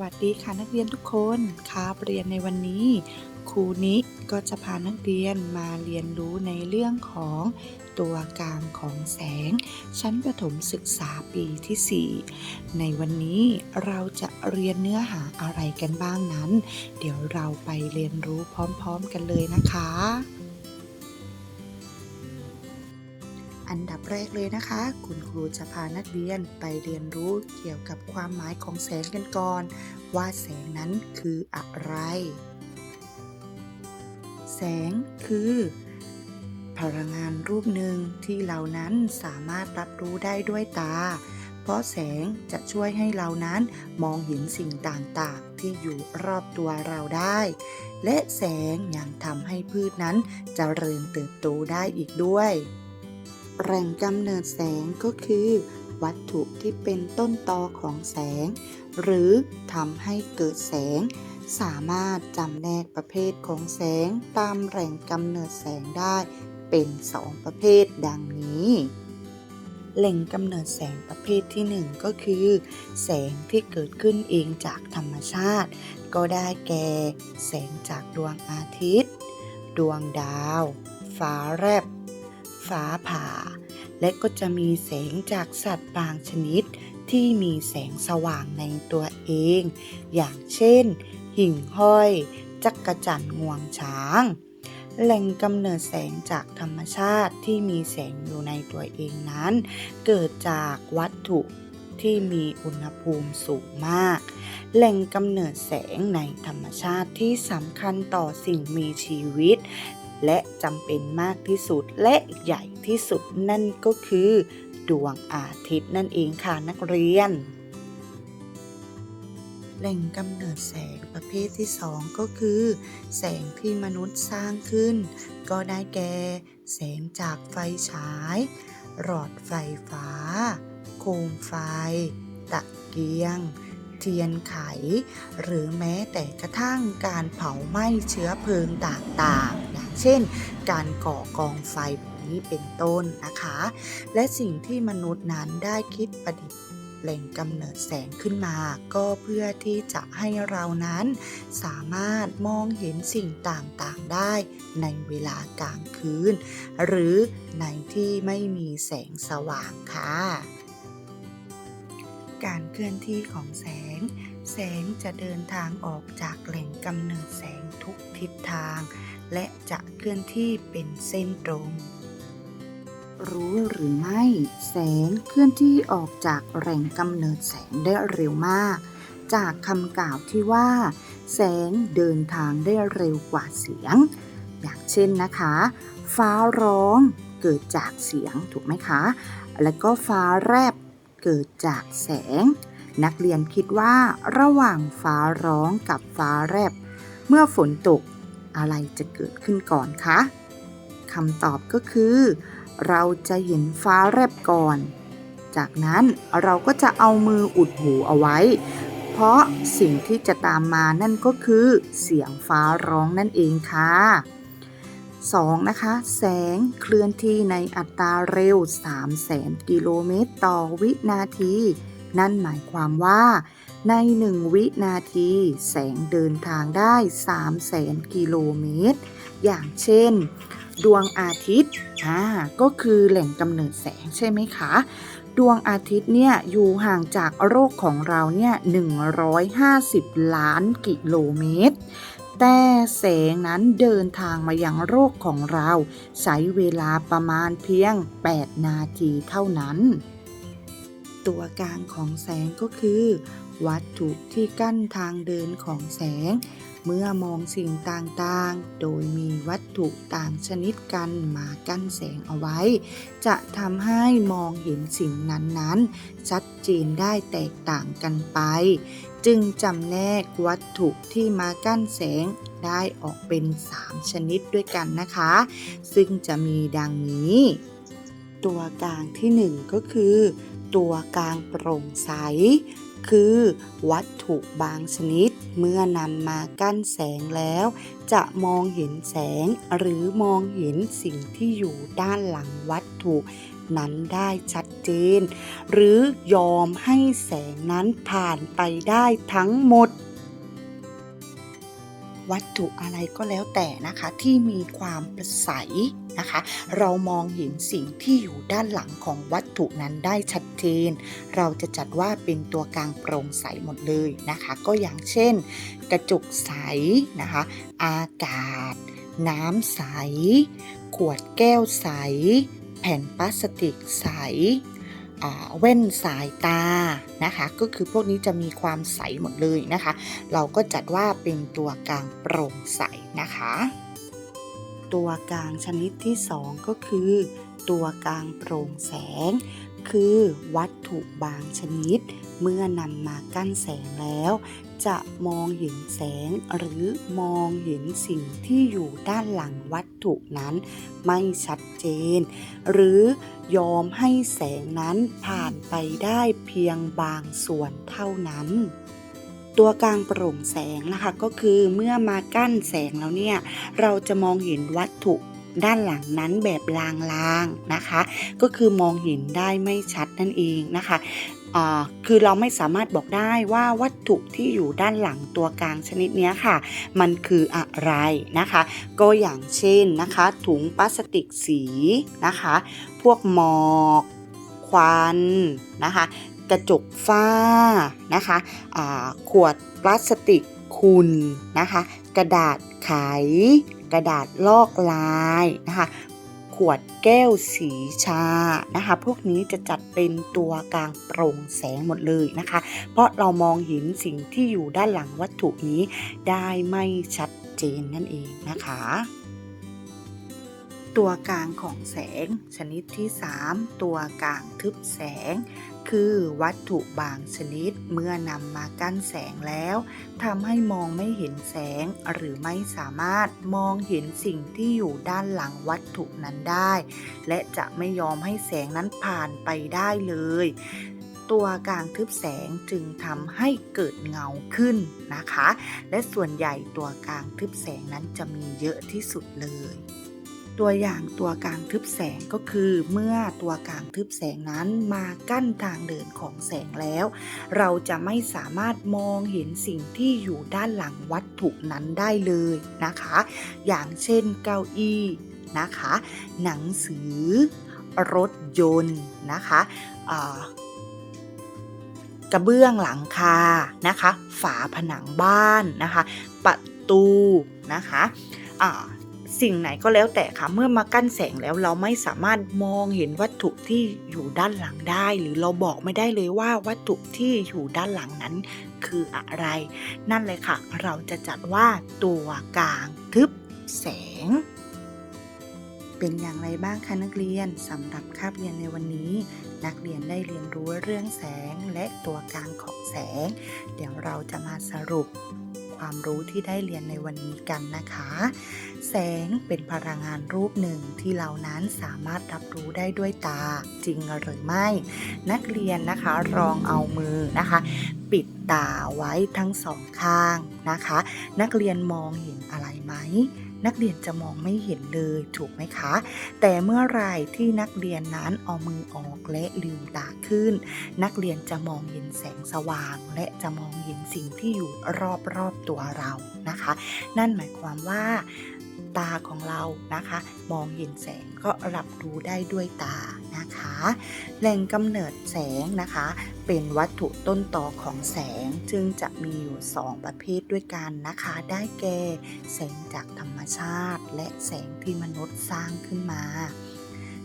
วัสดีค่ะนักเรียนทุกคนคาบเรียนในวันนี้ครูนิก็จะพานักเรียนมาเรียนรู้ในเรื่องของตัวกลางของแสง ชั้นประถมศึกษาปีที่ 4 ในวันนี้เราจะเรียนเนื้อหาอะไรกันบ้างนั้น เดี๋ยวเราไปเรียนรู้พร้อมๆกันเลยนะคะ อันดับแรกเลยนะคะ คุณครูจะพานักเรียนไปเรียนรู้เกี่ยวกับความหมายของแสงกันก่อน ว่าแสงนั้นคืออะไร แสงคือ พลังงานรูปหนึ่งที่เรานั้นสามารถรับรู้ได้ด้วยตา เพราะแสงจะช่วยให้เรานั้นมองเห็นสิ่งต่างๆ ที่อยู่รอบตัวเราได้ และแสงยังทำให้พืชนั้นเจริญเติบโตได้อีกด้วย แหล่งกำเนิดแสงก็คือ วัตถุที่เป็นต้นตอของแสง หรือทำให้เกิดแสง สามารถจำแนกประเภทของแสงตามแหล่งกำเนิดแสงได้ เป็นสองประเภทดังนี้แหล่งกำเนิดแสงประเภทที่หนึ่งก็คือ แสงที่เกิดขึ้นเองจากธรรมชาติ ก็ได้แก่ แสงจากดวงอาทิตย์ ดวงดาว ฟ้าแลบ ฟ้าผ่า และก็จะมีแสงจากสัตว์บางชนิดที่มีแสงสว่างในตัวเอง อย่างเช่น หิ่งห้อย จักระจั่นงวงช้าง แหล่งกำเนิดแสงจากธรรมชาติที่มีแสงอยู่ในตัวเองนั้น เกิดจากวัตถุที่มีอุณหภูมิสูงมาก แหล่งกำเนิดแสงในธรรมชาติที่สำคัญต่อสิ่งมีชีวิต และจำเป็นมากที่สุดและใหญ่ที่สุดนั่นก็คือ ดวงอาทิตย์นั่นเองค่ะนักเรียน แหล่งกำเนิดแสงประเภทที่สองก็คือ แสงที่มนุษย์สร้างขึ้น ก็ได้แก่ แสงจากไฟฉาย หลอดไฟฟ้า โคมไฟ ตะเกียง เทียนไข หรือแม้แต่กระทั่งการเผาไหม้เชื้อเพลิงต่างๆอย่างเช่น การก่อกองไฟแบบนี้เป็นต้นนะคะ และสิ่งที่มนุษย์นั้นได้คิดประดิษฐ์แหล่งกำเนิดแสงขึ้นมา ก็เพื่อที่จะให้เรานั้น สามารถมองเห็นสิ่งต่างๆได้ในเวลากลางคืน หรือในที่ไม่มีแสงสว่างค่ะ การเคลื่อนที่ของแสง แสงจะเดินทางออกจากแหล่งกำเนิดแสงทุกทิศทาง และจะเคลื่อนที่เป็นเส้นตรง รู้หรือไม่ แสงเคลื่อนที่ออกจากแหล่งกำเนิดแสงได้เร็วมาก จากคำกล่าวที่ว่า แสงเดินทางได้เร็วกว่าเสียง อย่างเช่นนะคะ ฟ้าร้องเกิดจากเสียงถูกไหมคะ แล้วก็ฟ้าแรบ เกิดจากแสง นักเรียนคิดว่าระหว่างฟ้าร้องกับฟ้าแรบเมื่อฝนตกอะไรจะเกิดขึ้นก่อนคะคำตอบก็คือ เราจะเห็นฟ้าแรบก่อน จากนั้นเราก็จะเอามืออุดหูเอาไว้ เพราะสิ่งที่จะตามมานั่นก็คือ เสียงฟ้าร้องนั่นเองค่ะ 2. นะคะ แสงเคลื่อนที่ในอัตราเร็ว300,000 กิโลเมตรต่อวินาที นั่นหมายความว่า ใน 1 วินาที แสงเดินทางได้300,000 กิโลเมตร อย่างเช่น ดวงอาทิตย์อ่าก็คือแหล่งกำเนิดแสงใช่ไหมคะ ดวงอาทิตย์เนี่ยอยู่ห่างจากโลกของเราเนี่ย 150 ล้านกิโลเมตร แต่แสงนั้นเดินทางมายังโลกของเรา ใช้เวลาประมาณเพียง 8 นาทีเท่านั้น ตัวกลางของแสงก็คือ วัตถุที่กั้นทางเดินของแสง เมื่อมองสิ่งต่างๆ โดยมีวัตถุต่างชนิดกันมากั้นแสงเอาไว้ จะทำให้มองเห็นสิ่งนั้นๆ ชัดเจนได้แตกต่างกันไป จึงจำแนกวัตถุที่มากั้นแสงได้ออกเป็น 3 ชนิดด้วยกันนะคะ ซึ่งจะมีดังนี้ ตัวกลางที่ 1 ก็คือ ตัวกลางโปร่งใส คือวัตถุบางชนิดเมื่อนำมากั้นแสงแล้ว จะมองเห็นแสงหรือมองเห็นสิ่งที่อยู่ด้านหลังวัตถุ นั้นได้ชัดเจน หรือยอมให้แสงนั้นผ่านไปได้ทั้งหมด วัตถุอะไรก็แล้วแต่นะคะที่มีความใสนะคะ เรามองเห็นสิ่งที่อยู่ด้านหลังของวัตถุนั้นได้ชัดเจน เราจะจัดว่าเป็นตัวกลางโปร่งใสหมดเลยนะคะ ก็อย่างเช่น กระจกใสนะคะ อากาศ น้ำใส ขวดแก้วใส แผ่นพลาสติกใสอ่าแว่นสายตานะคะ ก็คือพวกนี้จะมีความใสหมดเลยนะคะ เราก็จัดว่าเป็นตัวกลางโปร่งใสนะคะ ตัวกลางชนิดที่ 2 ก็คือ ตัวกลางโปร่งแสง คือวัตถุบางชนิด เมื่อนำมากั้นแสงแล้ว จะมองเห็นแสงหรือมองเห็นสิ่งที่อยู่ด้านหลังวัต ถุนั้นไม่ชัดเจน หรือยอมให้แสงนั้นผ่านไปได้เพียงบางส่วนเท่านั้น ตัวกลางโปร่งแสงนะคะก็คือเมื่อมากั้นแสงแล้วเนี่ย เราจะมองเห็นวัตถุด้านหลังนั้นแบบลางๆนะคะ ก็คือมองเห็นได้ไม่ชัดนั่นเองนะคะ คือเราไม่สามารถบอกได้ว่าวัตถุที่อยู่ด้านหลังตัวกลางชนิดนี้ค่ะ มันคืออะไรนะคะ ก็อย่างเช่นนะคะ ถุงพลาสติกสีนะคะ พวกหมอกควันนะคะกระจกฝ้านะคะอ่าขวดพลาสติกคุนนะคะ กระดาษไข กระดาษลอกลายนะคะ วดแก้วสีชานะคะ พวกนี้จะจัดเป็นตัวกลางโปร่งแสงหมดเลยนะคะ เพราะเรามองเห็นสิ่งที่อยู่ด้านหลังวัตถุนี้ได้ไม่ชัดเจนนั่นเองนะคะตัวกลางของแสง ชนิดที่ 3 ตัวกลางทึบแสง คือวัตถุบางชนิดเมื่อนำมากั้นแสงแล้วทำให้มองไม่เห็นแสงหรือไม่สามารถมองเห็นสิ่งที่อยู่ด้านหลังวัตถุนั้นได้ และจะไม่ยอมให้แสงนั้นผ่านไปได้เลย ตัวกลางทึบแสงจึงทำให้เกิดเงาขึ้นนะคะ และส่วนใหญ่ตัวกลางทึบแสงนั้นจะมีเยอะที่สุดเลย ตัวอย่างตัวกลางทึบแสงก็คือ เมื่อตัวกลางทึบแสงนั้นมากั้นทางเดินของแสงแล้ว เราจะไม่สามารถมองเห็นสิ่งที่อยู่ด้านหลังวัตถุนั้นได้เลยนะคะ อย่างเช่นเก้าอี้นะคะ หนังสือ รถยนต์นะคะกระเบื้องหลังคานะคะ ฝาผนังบ้านนะคะ ประตูนะคะ สิ่งไหนก็แล้วแต่ค่ะ เมื่อมากั้นแสงแล้วเราไม่สามารถมองเห็นวัตถุที่อยู่ด้านหลังได้ หรือเราบอกไม่ได้เลยว่าวัตถุที่อยู่ด้านหลังนั้นคืออะไร นั่นเลยค่ะ เราจะจัดว่าตัวกลางทึบแสง เป็นอย่างไรบ้างคะนักเรียนสำหรับคาบเรียนในวันนี้ นักเรียนได้เรียนรู้เรื่องแสงและตัวกลางของแสง เดี๋ยวเราจะมาสรุป ความรู้ที่ได้เรียนในวันนี้กันนะคะ แสงเป็นพลังงานรูปหนึ่งที่เรานั้นสามารถรับรู้ได้ด้วยตาจริงหรือไม่ นักเรียนนะคะลองเอามือนะคะ ปิดตาไว้ทั้งสองข้างนะคะ นักเรียนมองเห็นอะไรไหม นักเรียนจะมองไม่เห็นเลยถูกไหมคะ แต่เมื่อไรที่นักเรียนนั้นเอามือออกและลืมตาขึ้น นักเรียนจะมองเห็นแสงสว่าง และจะมองเห็นสิ่งที่อยู่รอบๆตัวเรานะคะ นั่นหมายความว่าตาของเรานะคะ มองเห็นแสงก็รับรู้ได้ด้วยตา แหล่งกำเนิดแสงนะคะ เป็นวัตถุต้นต่อของแสงจึงจะมีอยู่ 2 ประเภทด้วยกันนะคะ ได้แก่ แสงจากธรรมชาติ และแสงที่มนุษย์สร้างขึ้นมา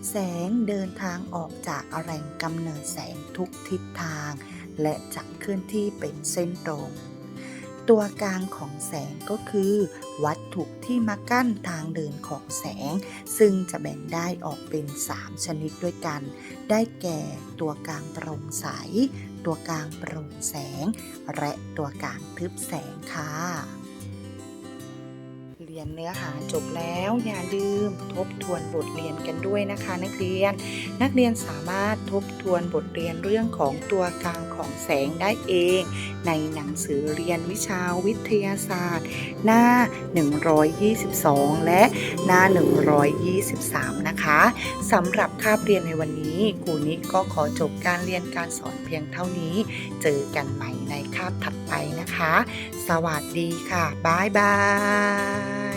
แสงเดินทางออกจากแหล่งกำเนิดแสงทุกทิศทาง และจะเคลื่อนที่เป็นเส้นตรง ตัวกลางของแสงก็คือ วัตถุที่มากั้นทางเดินของแสง ซึ่งจะแบ่งได้ออกเป็น 3 ชนิดด้วยกัน ได้แก่ตัวกลางโปร่งใส ตัวกลางโปร่งแสง และตัวกลางทึบแสงค่ะเรีรียนเนื้อหาจบแล้วอย่าลืมทบทวนบทเรียนกันด้วยนะคะ นักเรียน นักเรียนสามารถทบทวนบทเรียนเรื่องของตัวกลาง ของแสงได้เอง ในหนังสือเรียนวิชาวิทยาศาสตร์ หน้า 122 และหน้า 123 นะคะสำหรับคาบเรียนในวันนี้ครูนิกก็ขอจบการเรียนการสอนเพียงเท่านี้ เจอกันใหม่ในคาบถัดไปนะคะ สวัสดีค่ะ บ๊ายบาย